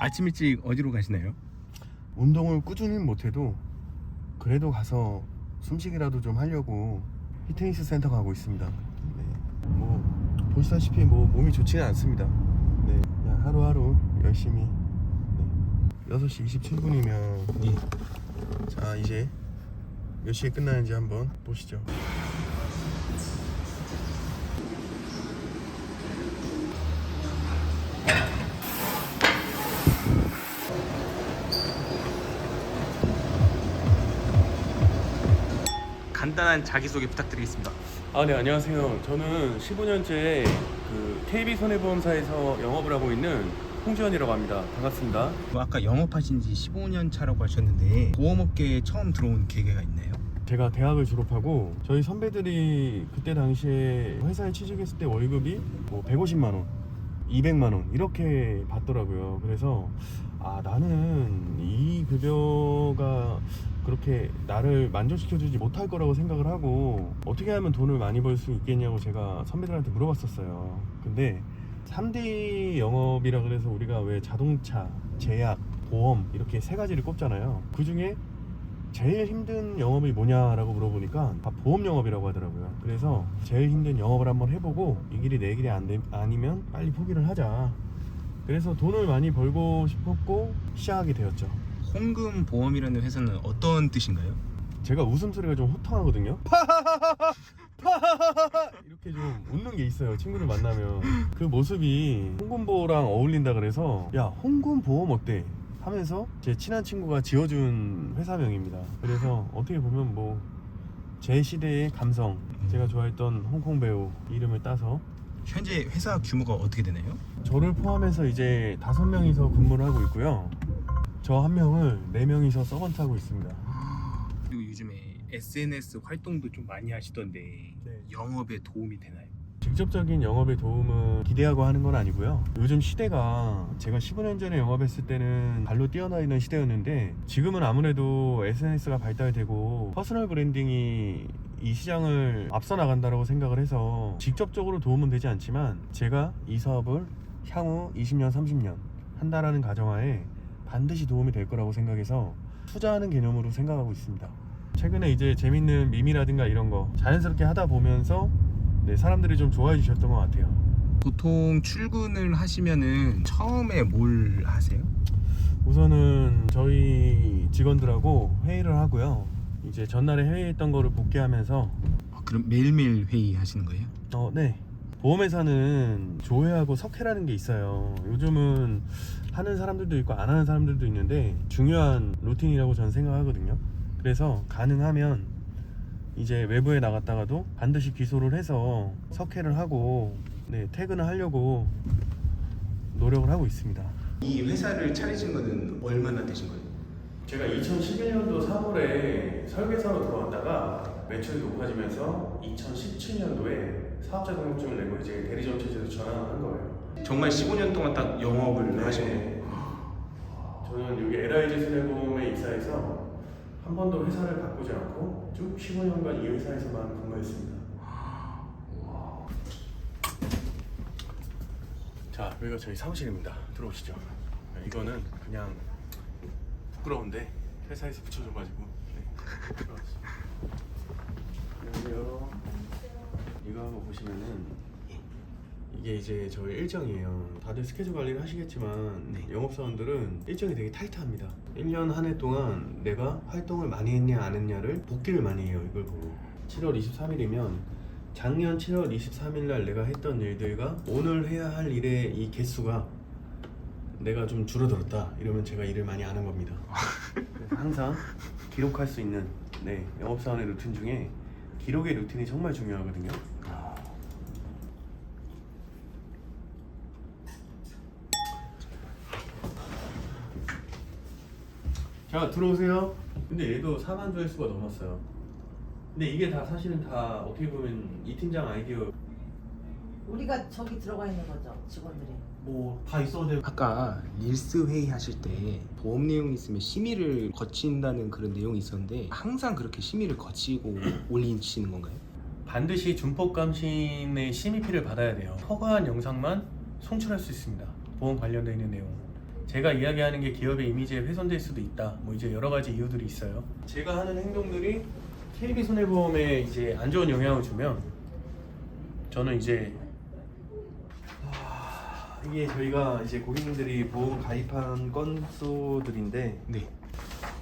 아침 일찍 어디로 가시나요? 운동을 꾸준히 못해도 그래도 가서 숨쉬기라도 좀 하려고 피트니스 센터 가고 있습니다. 네. 뭐 보시다시피 뭐 몸이 좋지는 않습니다. 네. 그냥 하루하루 열심히 네. 6시 27분이면 예. 자 이제 몇 시에 끝나는지 한번 보시죠. 간단한 자기소개 부탁드리겠습니다. 아, 네, 안녕하세요. 저는 15년째 그 KB 손해보험사에서 영업을 하고 있는 홍지원이라고 합니다. 반갑습니다. 뭐 아까 영업하신 지 15년 차라고 하셨는데 보험업계에 처음 들어온 계기가 있나요? 제가 대학을 졸업하고 저희 선배들이 그때 당시에 회사에 취직했을 때 월급이 뭐 150만 원, 200만 원 이렇게 받더라고요. 그래서 아 나는 이 급여가 그렇게 나를 만족시켜주지 못할 거라고 생각을 하고 어떻게 하면 돈을 많이 벌 수 있겠냐고 제가 선배들한테 물어봤었어요. 근데 3D 영업이라 그래서 우리가 왜 자동차, 제약, 보험 이렇게 세 가지를 꼽잖아요. 그 중에 제일 힘든 영업이 뭐냐라고 물어보니까 다 보험 영업이라고 하더라고요. 그래서 제일 힘든 영업을 한번 해보고 이 길이 내 길이 안 되, 아니면 빨리 포기를 하자. 그래서 돈을 많이 벌고 싶었고 시작하게 되었죠. 홍금 보험이라는 회사는 어떤 뜻인가요? 제가 웃음소리가 좀 호탕하거든요. 이렇게 좀 웃는 게 있어요. 친구를 만나면 그 모습이 홍군보랑 어울린다 그래서 야 홍군보험 어때? 하면서 제 친한 친구가 지어준 회사명입니다. 그래서 어떻게 보면 뭐 제 시대의 감성, 제가 좋아했던 홍콩 배우 이름을 따서 현재 회사 규모가 어떻게 되나요? 저를 포함해서 이제 다섯 명이서 근무를 하고 있고요. 저 한 명을 네 명이서 서번트 하고 있습니다. 그리고 요즘에 SNS 활동도 좀 많이 하시던데 네. 영업에 도움이 되나요? 직접적인 영업의 도움은 기대하고 하는 건 아니고요. 요즘 시대가 제가 15년 전에 영업했을 때는 발로 뛰어다니는 시대였는데 지금은 아무래도 SNS가 발달되고 퍼스널 브랜딩이 이 시장을 앞서 나간다고 생각을 해서 직접적으로 도움은 되지 않지만 제가 이 사업을 향후 20년, 30년 한다라는 가정하에 반드시 도움이 될 거라고 생각해서 투자하는 개념으로 생각하고 있습니다. 최근에 이제 재밌는 밈이라든가 이런 거 자연스럽게 하다 보면서 네, 사람들이 좀 좋아해 주셨던 것 같아요. 보통 출근을 하시면은 처음에 뭘 하세요? 우선은 저희 직원들하고 회의를 하고요. 이제 전날에 회의했던 거를 복귀하면서 아, 그럼 매일매일 회의 하시는 거예요? 어, 네. 보험회사는 조회하고 석회라는 게 있어요. 요즘은 하는 사람들도 있고 안 하는 사람들도 있는데 중요한 루틴이라고 저는 생각하거든요. 그래서 가능하면 이제 외부에 나갔다가도 반드시 기소를 해서 석회를 하고 네, 퇴근을 하려고 노력을 하고 있습니다. 이 회사를 차리신 거는 얼마나 되신 거예요? 제가 2011년도 3월에 설계사로 들어왔다가 매출이 높아지면서 2017년도에 사업자 등록증을 내고 이제 대리점 체제로 전환을 한 거예요. 정말 15년 동안 딱 영업을 네. 하신 거예요? 저는 여기 LIG 손해보험에 입사해서 한 번도 회사를 바꾸지 않고 쭉 15년간 이 회사에서만 근무했습니다. 자, 여기가 저희 사무실입니다. 들어오시죠. 네, 이거는 그냥 부끄러운데 회사에서 붙여줘가지고. 네. 들어가시죠. 안녕하세요. 이거 한번 보시면은 이게 이제 저희 일정이에요. 다들 스케줄 관리를 하시겠지만 네. 영업사원들은 일정이 되게 타이트합니다. 1년 한 해 동안 내가 활동을 많이 했냐 안 했냐를 복기를 많이 해요. 이걸 보고 7월 23일이면 작년 7월 23일 날 내가 했던 일들과 오늘 해야 할 일의 이 개수가 내가 좀 줄어들었다 이러면 제가 일을 많이 안 한 겁니다. 그래서 항상 기록할 수 있는 네, 영업사원의 루틴 중에 기록의 루틴이 정말 중요하거든요. 자 들어오세요. 근데 얘도 4만 조회수가 넘었어요. 근데 이게 다 사실은 다 어떻게 보면 이 팀장 아이디어 우리가 저기 들어가 있는 거죠 직원들이 뭐다 되고 아까 릴스 회의 하실 때 보험 내용 있으면 심의를 거친다는 그런 내용이 있었는데 항상 그렇게 심의를 거치고 올리시는 건가요? 반드시 준법 감신의 심의피를 받아야 돼요. 허가한 영상만 송출할 수 있습니다. 보험 관련되어 있는 내용. 제가 이야기하는 게 기업의 이미지에 훼손될 수도 있다. 뭐 이제 여러 가지 이유들이 있어요. 제가 하는 행동들이 KB 손해보험에 이제 안 좋은 영향을 주면 저는 이제 아, 이게 저희가 이제 고객님들이 보험 가입한 건수들인데 네.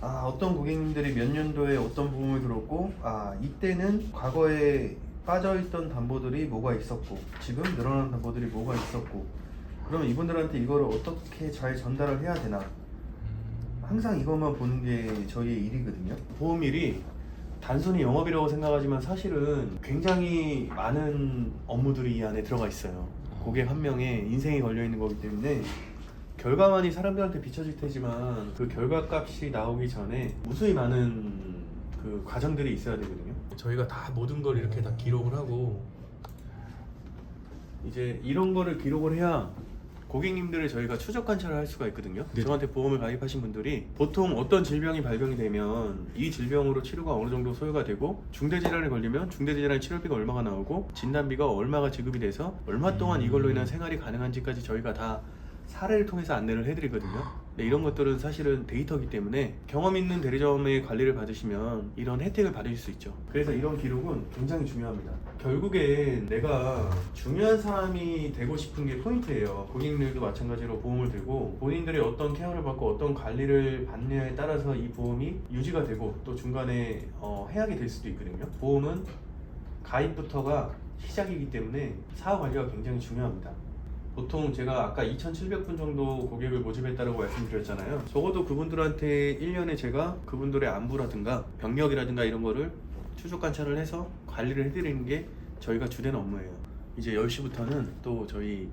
아 어떤 고객님들이 몇 년도에 어떤 보험을 들었고 아 이때는 과거에 빠져있던 담보들이 뭐가 있었고 지금 늘어난 담보들이 뭐가 있었고 그러면 이분들한테 이거를 어떻게 잘 전달을 해야 되나? 항상 이것만 보는 게 저희의 일이거든요. 보험일이 단순히 영업이라고 생각하지만 사실은 굉장히 많은 업무들이 이 안에 들어가 있어요 고객 한 명의 인생이 걸려 있는 거기 때문에 결과만이 사람들한테 비춰질 테지만 그 결과값이 나오기 전에 무수히 많은 그 과정들이 있어야 되거든요. 저희가 다 모든 걸 이렇게 다 기록을 하고 이제 이런 거를 기록을 해야 고객님들을 저희가 추적 관찰을 할 수가 있거든요. 네. 저한테 보험을 가입하신 분들이 보통 어떤 질병이 발병이 되면 이 질병으로 치료가 어느 정도 소요가 되고 중대 질환에 걸리면 중대 질환 치료비가 얼마가 나오고 진단비가 얼마가 지급이 돼서 얼마 동안 이걸로 인한 생활이 가능한지까지 저희가 다 사례를 통해서 안내를 해드리거든요. 네, 이런 것들은 사실은 데이터이기 때문에 경험 있는 대리점의 관리를 받으시면 이런 혜택을 받으실 수 있죠. 그래서 이런 기록은 굉장히 중요합니다. 결국엔 내가 중요한 사람이 되고 싶은 게 포인트예요. 고객님들도 마찬가지로 보험을 들고 본인들이 어떤 케어를 받고 어떤 관리를 받느냐에 따라서 이 보험이 유지가 되고 또 중간에 어, 해약이 될 수도 있거든요. 보험은 가입부터가 시작이기 때문에 사후 관리가 굉장히 중요합니다. 보통 제가 아까 2,700분 정도 고객을 모집했다고 말씀드렸잖아요. 적어도 그분들한테 1년에 제가 그분들의 안부라든가 병력이라든가 이런 거를 추적 관찰을 해서 관리를 해드리는 게 저희가 주된 업무예요. 이제 10시부터는 또 저희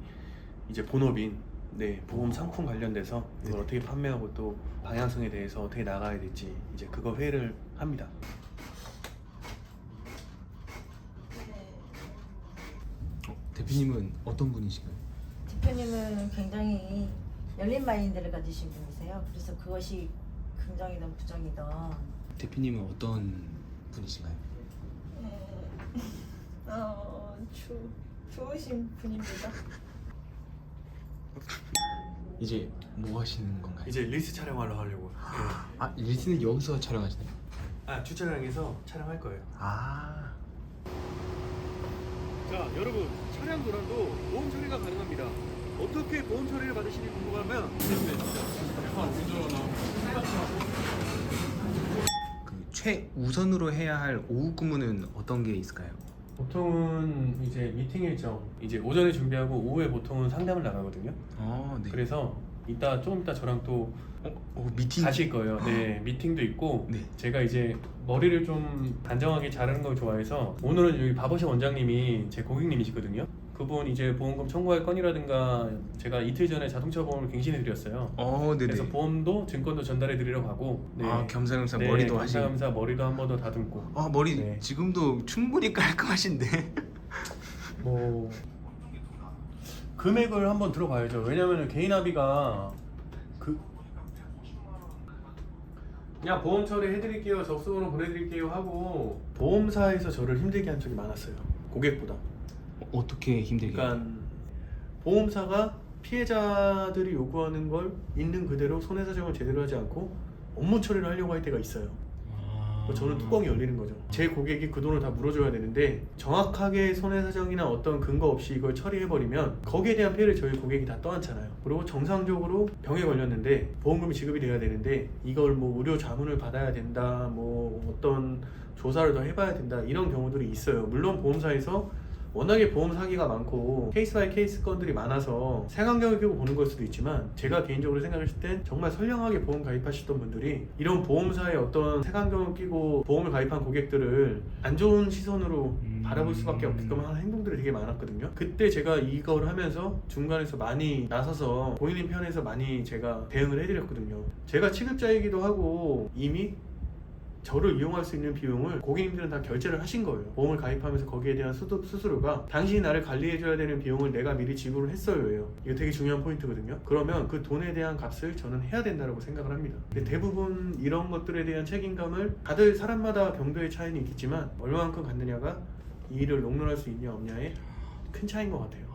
이제 본업인 네, 보험 상품 관련돼서 이걸 어떻게 판매하고 또 방향성에 대해서 어떻게 나가야 될지 이제 그거 회의를 합니다. 어, 대표님은 어떤 분이신가요? 대표님은 굉장히 열린 마인드를 가지신 분이세요. 그래서 그것이 긍정이든 부정이든 대표님은 어떤 분이신가요? 어, 주, 좋으신 분입니다. 이제 뭐 하시는 건가요? 이제 릴스 촬영하러 가려고. 아 리스는 여기서 촬영하시나요? 아 주차장에서 촬영할 거예요. 아 자 여러분 차량 도난도 보험 처리가 가능합니다. 어떻게 보험 처리를 받으시는지 궁금하면 그 최우선으로 해야 할 오후 근무는 어떤 게 있을까요? 보통은 이제 미팅 일정 이제 오전에 준비하고 오후에 보통은 상담을 나가거든요. 어, 네. 그래서 이따 조금 이따 저랑 또 어, 어, 미팅 가실 거예요. 네 미팅도 있고 네. 제가 이제 머리를 좀 단정하게 자르는 걸 좋아해서 오늘은 여기 바버샵 원장님이 제 고객님이시거든요. 그분 이제 보험금 청구할 건이라든가 제가 이틀 전에 자동차 보험을 갱신해 드렸어요. 어, 네네. 그래서 보험도 증권도 전달해 드리러 가고 네. 아 겸사겸사 네, 머리도 하시고. 겸사겸사 머리도 한 번 더 다듬고 아 머리 네. 지금도 충분히 깔끔하신데. 뭐 금액을 한번 들어봐야죠. 왜냐면 개인 합의가 그 그냥 보험 처리 해드릴게요, 접수번호 보내드릴게요 하고 보험사에서 저를 힘들게 한 적이 많았어요. 고객보다. 어떻게 힘들게? 그러니까 보험사가 피해자들이 요구하는 걸 있는 그대로 손해사정을 제대로 하지 않고 업무 처리를 하려고 할 때가 있어요. 아... 저는 뚜껑이 열리는 거죠. 제 고객이 그 돈을 다 물어줘야 되는데 정확하게 손해사정이나 어떤 근거 없이 이걸 처리해버리면 거기에 대한 피해를 저희 고객이 다 떠안잖아요. 그리고 정상적으로 병에 걸렸는데 보험금이 지급이 돼야 되는데 이걸 뭐 의료 자문을 받아야 된다, 뭐 어떤 조사를 더 해봐야 된다 이런 경우들이 있어요. 물론 보험사에서 워낙에 보험 사기가 많고 케이스 바이 케이스 건들이 많아서 색안경을 끼고 보는 걸 수도 있지만 제가 개인적으로 생각했을 땐 정말 선량하게 보험 가입하셨던 분들이 이런 보험사의 어떤 색안경을 끼고 보험을 가입한 고객들을 안 좋은 시선으로 음. 바라볼 수밖에 없게끔 하는 행동들이 되게 많았거든요. 그때 제가 이걸 하면서 중간에서 많이 나서서 본인 편에서 많이 제가 대응을 해드렸거든요. 제가 취급자이기도 하고 이미 저를 이용할 수 있는 비용을 고객님들은 다 결제를 하신 거예요. 보험을 가입하면서 거기에 대한 수도, 수수료가 당신이 나를 관리해줘야 되는 비용을 내가 미리 지불을 했어요예요. 이거 되게 중요한 포인트거든요. 그러면 그 돈에 대한 값을 저는 해야 된다고 생각을 합니다. 근데 대부분 이런 것들에 대한 책임감을 다들 사람마다 경도의 차이는 있겠지만 얼마만큼 갖느냐가 이 일을 롱런할 수 있냐 없냐의 큰 차이인 것 같아요.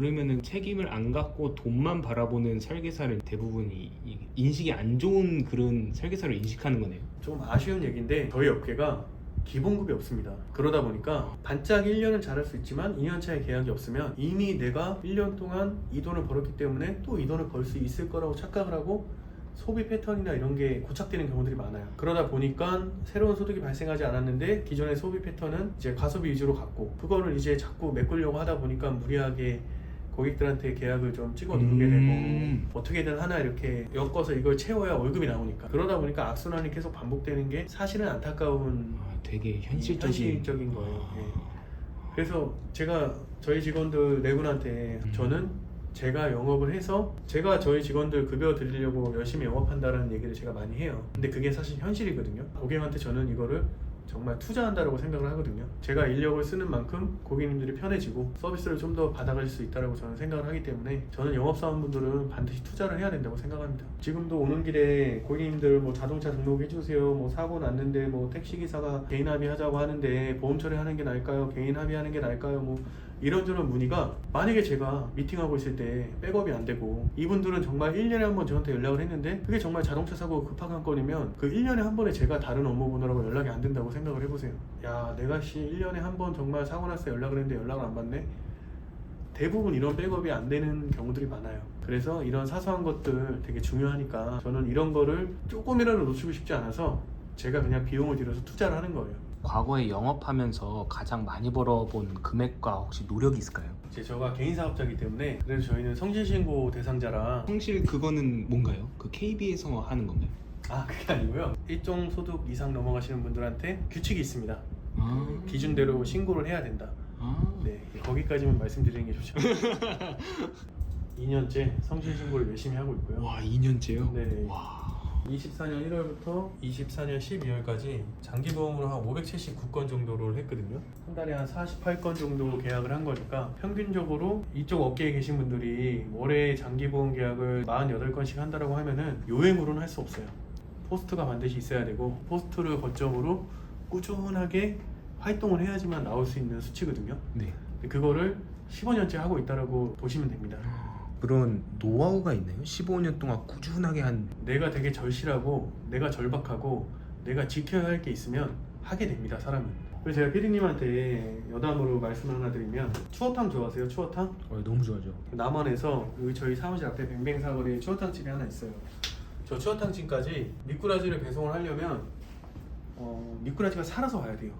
그러면은 책임을 안 갖고 돈만 바라보는 설계사를 대부분 이 이- 인식이 안 좋은 그런 설계사를 인식하는 거네요. 좀 아쉬운 얘기인데 저희 업계가 기본급이 없습니다. 그러다 보니까 반짝 1년은 잘할 수 있지만 2년 차에 계약이 없으면 이미 내가 1년 동안 이 돈을 벌었기 때문에 또 이 돈을 벌 수 있을 거라고 착각을 하고 소비 패턴이나 이런 게 고착되는 경우들이 많아요. 그러다 보니까 새로운 소득이 발생하지 않았는데 기존의 소비 패턴은 이제 과소비 위주로 갔고 그거를 이제 자꾸 메꾸려고 하다 보니까 무리하게 고객들한테 계약을 좀 찍어 누르게 음. 되고 어떻게든 하나 이렇게 엮어서 이걸 채워야 월급이 나오니까 그러다 보니까 악순환이 계속 반복되는 게 사실은 안타까운 아, 되게 현실적인, 현실적인 거예요. 예. 아. 그래서 제가 저희 직원들 네 분한테 음. 저는 제가 영업을 해서 제가 저희 직원들 급여 드리려고 열심히 영업한다는 얘기를 제가 많이 해요. 근데 그게 사실 현실이거든요. 고객한테 저는 이거를 정말 투자한다라고 생각을 하거든요. 제가 인력을 쓰는 만큼 고객님들이 편해지고 서비스를 좀 더 받아가실 수 있다라고 저는 생각을 하기 때문에 저는 영업사원분들은 반드시 투자를 해야 된다고 생각합니다. 지금도 오는 길에 고객님들 뭐 자동차 등록해 주세요. 뭐 사고 났는데 뭐 택시 기사가 개인 합의하자고 하는데 보험 처리하는 게 나을까요? 개인 합의하는 게 나을까요? 뭐 이런저런 문의가 만약에 제가 미팅하고 있을 때 백업이 안 되고 이분들은 정말 1년에 한 번 저한테 연락을 했는데 그게 정말 자동차 사고 급한 건이면 그 1년에 한 번에 제가 다른 업무 보느라고 연락이 안 된다고 생각을 해보세요. 야 내가 씨 1년에 한 번 정말 사고 났을 때 연락을 했는데 연락을 안 받네? 대부분 이런 백업이 안 되는 경우들이 많아요. 그래서 이런 사소한 것들 되게 중요하니까 저는 이런 거를 조금이라도 놓치고 싶지 않아서 제가 그냥 비용을 들여서 투자를 하는 거예요. 과거에 영업하면서 가장 많이 벌어본 금액과 혹시 노력이 있을까요? 이제 저가 개인 사업자이기 때문에 그래서 저희는 성실신고 대상자랑 성실 그거는 뭔가요? 그 KB에서 하는 건가요? 아 그게 아니고요 일정 소득 이상 넘어가시는 분들한테 규칙이 있습니다 아, 기준대로 신고를 해야 된다 아. 네 거기까지만 말씀드리는 게 좋죠 2년째 성실신고를 열심히 하고 있고요 와 2년째요? 네네. 와 24년 1월부터 24년 12월까지 장기 보험으로 한 579건 정도를 했거든요. 한 달에 한 48건 정도 계약을 한 거니까 평균적으로 이쪽 업계에 계신 분들이 월에 장기 보험 계약을 48건씩 한다라고 하면은 요행으로는 할 수 없어요. 포스트가 반드시 있어야 되고 포스트를 거점으로 꾸준하게 활동을 해야지만 나올 수 있는 수치거든요. 네. 그거를 15년째 하고 있다라고 보시면 됩니다. 그런 노하우가 있나요? 15년 동안 꾸준하게 한 내가 되게 절실하고 내가 절박하고 내가 지켜야 할 게 있으면 하게 됩니다 사람은 그래서 제가 피디님한테 여담으로 말씀 하나 드리면 추어탕 좋아하세요 추어탕? 어, 너무 좋아죠. 남원에서 여기 저희 사무실 앞에 뱅뱅 사거리에 추어탕 집이 하나 있어요 저 추어탕 집까지 미꾸라지를 배송을 하려면 어, 미꾸라지가 살아서 와야 돼요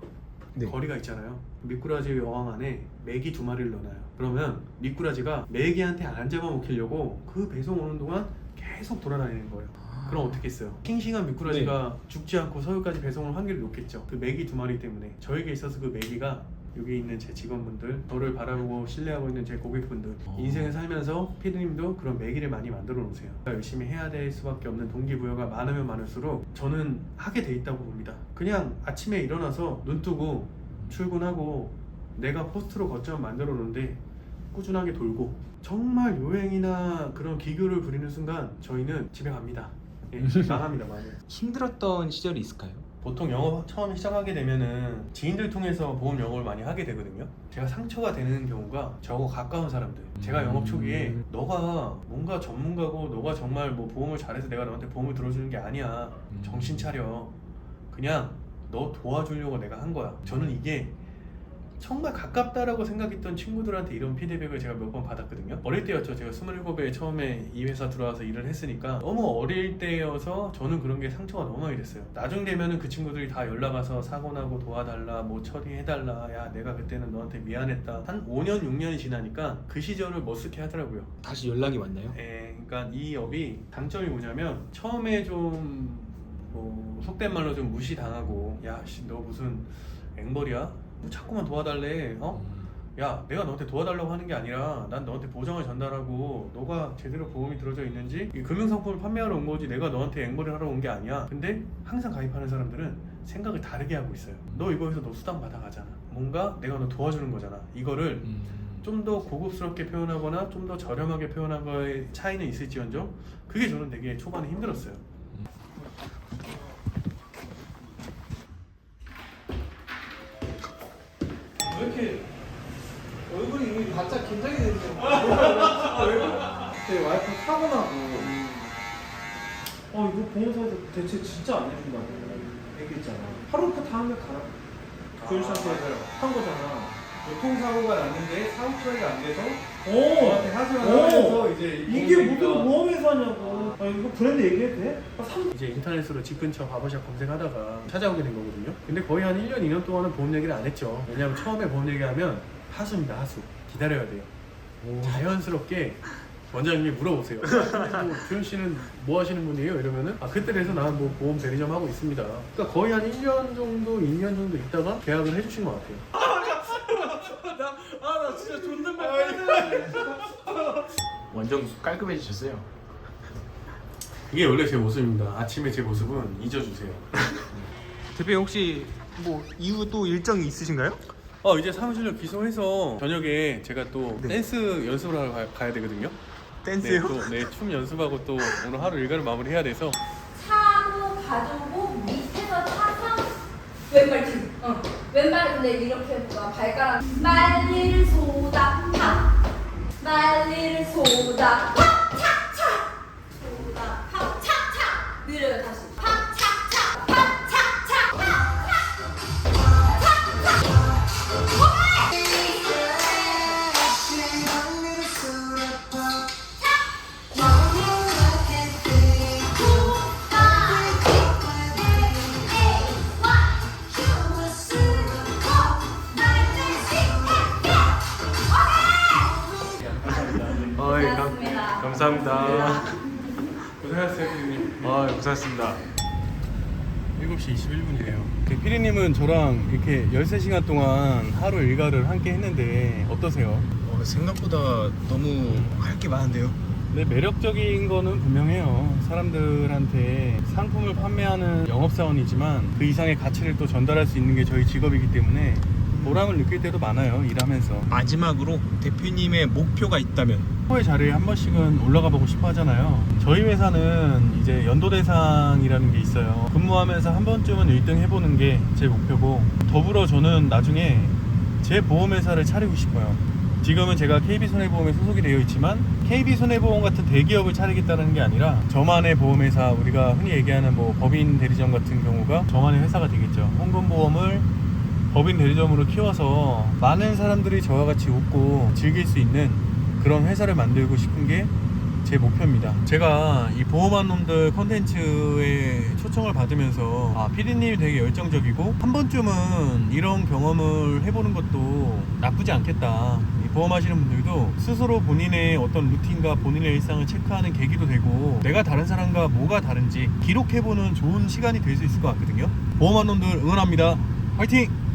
네. 거리가 있잖아요. 미꾸라지 어항 안에 메기 두 마리를 넣어놔요. 그러면 미꾸라지가 메기한테 안 잡아먹히려고 그 배송 오는 동안 계속 돌아다니는 거예요. 그럼 어떻게 했어요? 싱싱한 미꾸라지가 죽지 않고 서울까지 배송을 확률이 높겠죠. 그 메기 두 마리 때문에 저에게 있어서 그 메기가 여기 있는 제 직원분들, 저를 바라보고 신뢰하고 있는 제 고객분들, 어. 인생을 살면서 피디님도 그런 메기를 많이 만들어 놓으세요. 열심히 해야 될 수밖에 없는 동기부여가 많으면 많을수록 저는 하게 돼 있다고 봅니다. 그냥 아침에 일어나서 눈 뜨고 출근하고 내가 포스트로 거점 만들어 놓는데 꾸준하게 돌고 정말 요행이나 그런 기교를 부리는 순간 저희는 집에 갑니다. 예, 나갑니다 많이. 힘들었던 시절이 있을까요? 보통 영업 처음 시작하게 되면은 지인들 통해서 보험 영업을 많이 하게 되거든요. 제가 상처가 되는 경우가 저하고 가까운 사람들. 제가 음. 영업 초기에 너가 뭔가 전문가고 너가 정말 뭐 보험을 잘해서 내가 너한테 보험을 들어주는 게 아니야. 음. 정신 차려. 그냥 너 도와주려고 내가 한 거야. 저는 이게 정말 가깝다라고 생각했던 친구들한테 이런 피드백을 제가 몇 번 받았거든요. 어릴 때였죠. 제가 27에 처음에 이 회사 들어와서 일을 했으니까 너무 어릴 때여서 저는 그런 게 상처가 너무 많이 됐어요. 나중 되면은 그 친구들이 다 연락 와서 사고 나고 도와달라, 뭐 처리해달라, 야 내가 그때는 너한테 미안했다. 한 5년 6년이 지나니까 그 시절을 머쓱해 하더라고요. 다시 연락이 왔나요? 예, 그러니까 이 업이 장점이 뭐냐면 처음에 좀 뭐 속된 말로 좀 무시당하고 야씨 너 무슨 앵벌이야? 뭐 자꾸만 도와달래 어? 음. 야 내가 너한테 도와달라고 하는 게 아니라 난 너한테 보장을 전달하고 너가 제대로 보험이 들어져 있는지 이 금융상품을 판매하러 온 거지 내가 너한테 앵벌을 하러 온 게 아니야 근데 항상 가입하는 사람들은 생각을 다르게 하고 있어요 너 이거에서 너 수당 받아가잖아 뭔가 내가 너 도와주는 거잖아 이거를 음. 좀더 고급스럽게 표현하거나 좀 더 저렴하게 표현한 거의 차이는 있을지언정 그게 저는 되게 초반에 힘들었어요. 가짜 긴장이 되는데. 제 와이프 사고 나고. 어 이거 보험사에서 대체 진짜 안 해준다고 얘기했잖아. 하루부터 다음에 가라. 조인 상태에서 한 거잖아. 교통사고가 났는데 사후 처리가 안 돼서 오. 저한테 하소연 오. 하면서 이제 이게 무슨 보험회사냐고. 아 이거 브랜드 얘기해도 돼? 아, 삼... 이제 인터넷으로 집 근처 바버샵 검색하다가 찾아오게 된 거거든요. 근데 거의 한 1년, 2년 동안은 보험 얘기를 안 했죠. 왜냐하면 처음에 보험 얘기하면 하수입니다, 하수. 기다려야 돼요. 자연스럽게 원장님이 물어보세요. 뭐, 주현 씨는 뭐 하시는 분이에요? 이러면은 아 그때 돼서 나는 뭐 보험 대리점 하고 있습니다. 그러니까 거의 한 1년 정도, 2년 정도 있다가 계약을 해주신 것 같아요. 아 나 진짜 존댓말 완전 깔끔해지셨어요. 이게 원래 제 모습입니다. 아침에 제 모습은 잊어주세요. 대표님 혹시 뭐 이후 또 일정이 있으신가요? 어 이제 사무실로 기소해서 저녁에 제가 또 네. 댄스 연습을 하러 가, 가야 되거든요. 댄스요? 네, 또, 네, 춤 연습하고 또 오늘 하루 일과를 마무리해야 돼서 차로 가지고 밑에서 차서 왼발 뒤. 어. 왼발 근데 이렇게 막 발가락 말리를 쏟아 팍 말리를 쏟아 팍 고생하셨습니다. 7시 21분이에요. 피디님은 저랑 이렇게 13시간 동안 하루 일과를 함께 했는데 어떠세요? 어, 생각보다 너무 할 게 많은데요. 네, 매력적인 거는 분명해요. 사람들한테 상품을 판매하는 영업사원이지만 그 이상의 가치를 또 전달할 수 있는 게 저희 직업이기 때문에 보람을 느낄 때도 많아요. 일하면서. 마지막으로 대표님의 목표가 있다면 후의 자리에 한 번씩은 올라가 보고 싶어 하잖아요. 저희 회사는 이제 연도 대상이라는 게 있어요. 근무하면서 한 번쯤은 1등 해보는 게 제 목표고 더불어 저는 나중에 제 보험회사를 차리고 싶어요. 지금은 제가 KB손해보험에 소속이 되어 있지만 KB손해보험 같은 대기업을 차리겠다는 게 아니라 저만의 보험회사 우리가 흔히 얘기하는 뭐 법인 대리점 같은 경우가 저만의 회사가 되겠죠. 홍금보험을 법인 대리점으로 키워서 많은 사람들이 저와 같이 웃고 즐길 수 있는 그런 회사를 만들고 싶은 게 제 목표입니다. 제가 이 보험한 놈들 컨텐츠에 초청을 받으면서 아, 피디님이 되게 열정적이고 한 번쯤은 이런 경험을 해보는 것도 나쁘지 않겠다. 이 보험하시는 분들도 스스로 본인의 어떤 루틴과 본인의 일상을 체크하는 계기도 되고 내가 다른 사람과 뭐가 다른지 기록해보는 좋은 시간이 될 수 있을 것 같거든요. 보험한 놈들 응원합니다. 화이팅!